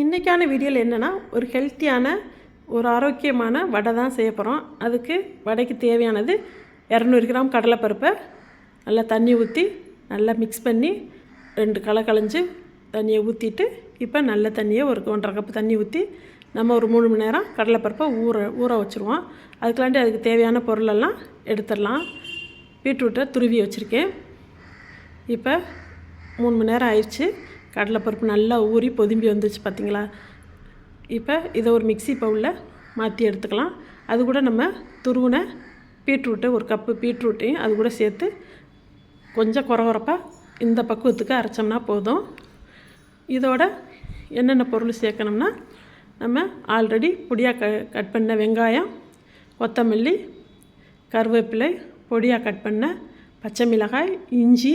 இன்றைக்கான வீடியோவில் என்னென்னா ஒரு ஹெல்த்தியான ஒரு ஆரோக்கியமான வடை தான் செய்ய போகிறோம் அதுக்கு வடைக்கு தேவையானது இரநூறு கிராம் கடலைப்பருப்பை நல்லா தண்ணி ஊற்றி நல்லா மிக்ஸ் பண்ணி ரெண்டு களை களைஞ்சு தண்ணியை ஊற்றிட்டு இப்போ நல்ல தண்ணியை ஒரு ஒன்றரை கப்பு தண்ணி ஊற்றி நம்ம ஒரு மூணு மணி நேரம் கடலைப்பருப்பை ஊற ஊற வச்சுருவோம். அதுக்குலாண்டி அதுக்கு தேவையான பொருளெல்லாம் எடுத்துடலாம். பீட்ரூட்டை துருவி வச்சுருக்கேன். இப்போ மூணு மணி நேரம் ஆயிடுச்சு. கடலைப்பருப்பு நல்லா ஊறி பொதும்பி வந்துச்சு பார்த்திங்களா? இப்போ இதை ஒரு மிக்ஸி பவுலில் மாற்றி எடுத்துக்கலாம். அது கூட நம்ம துருவின பீட்ரூட்டு ஒரு கப்பு பீட்ரூட்டையும் அது கூட சேர்த்து கொஞ்சம் குறகுறப்பாக இந்த பக்குவத்துக்கு அரைச்சோம்னா போதும். இதோட என்னென்ன பொருள் சேர்க்கணும்னா நம்ம ஆல்ரெடி பொடியாக க கட் பண்ண வெங்காயம் கொத்தமல்லி கருவேப்பிலை பொடியாக கட் பண்ண பச்சை மிளகாய் இஞ்சி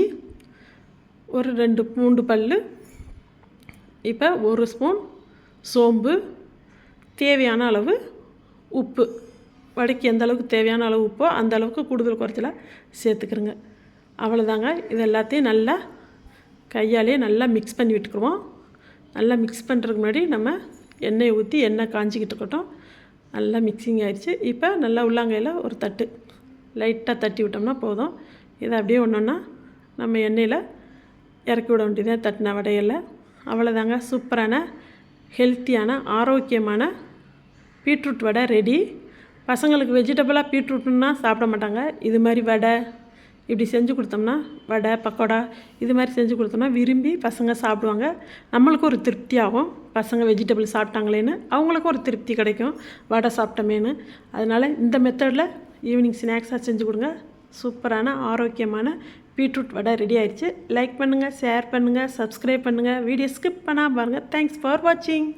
ஒரு ரெண்டு பூண்டு பல் இப்போ ஒரு ஸ்பூன் சோம்பு தேவையான அளவு உப்பு. வடைக்கு எந்த அளவுக்கு தேவையான அளவு உப்போ அந்த அளவுக்கு கூடுதல் குறைச்சல சேர்த்துக்கிறோங்க அவ்வளோதாங்க இது எல்லாத்தையும் நல்லா கையாலே நல்லா மிக்ஸ் பண்ணி விட்டுக்குருவோம். நல்லா மிக்ஸ் பண்ணுறதுக்கு முன்னாடி நம்ம எண்ணெயை ஊற்றி எண்ணெய் காஞ்சிக்கிட்டு இருக்கட்டும். நல்லா மிக்சிங் ஆயிடுச்சு. இப்போ நல்லா உள்ளாங்கையில் ஒரு தட்டு. லைட்டாக தட்டி விட்டோம்னா போதும். இதை அப்படியே ஒன்றா நம்ம எண்ணெயில் இறக்கி விட வேண்டியதே. தட்டின வடையில் அவ்வளோதாங்க சூப்பரான ஹெல்த்தியான ஆரோக்கியமான பீட்ரூட் வடை ரெடி. பசங்களுக்கு வெஜிடபிளாக பீட்ரூட்னா சாப்பிட மாட்டாங்க. இது மாதிரி வடை இப்படி செஞ்சு கொடுத்தோம்னா வடை பக்கோடா இது மாதிரி செஞ்சு கொடுத்தோம்னா விரும்பி பசங்க சாப்பிடுவாங்க. நம்மளுக்கும் ஒரு திருப்தி ஆகும் பசங்க வெஜிடபிள் சாப்பிட்டாங்களேன்னு அவங்களுக்கும் ஒரு திருப்தி கிடைக்கும். வடை சாப்பிட்டோமேன்னு. அதனால் இந்த மெத்தடில் ஈவினிங் ஸ்நாக்ஸாக செஞ்சு கொடுங்க. சூப்பரான ஆரோக்கியமான பீட்ரூட் வடை ரெடி ஆயிடுச்சு. லைக் பண்ணுங்கள் ஷேர் பண்ணுங்கள் சப்ஸ்கிரைப் பண்ணுங்கள் வீடியோ ஸ்கிப் பண்ணால் பாருங்கள் தேங்க்ஸ் ஃபார் வாட்சிங்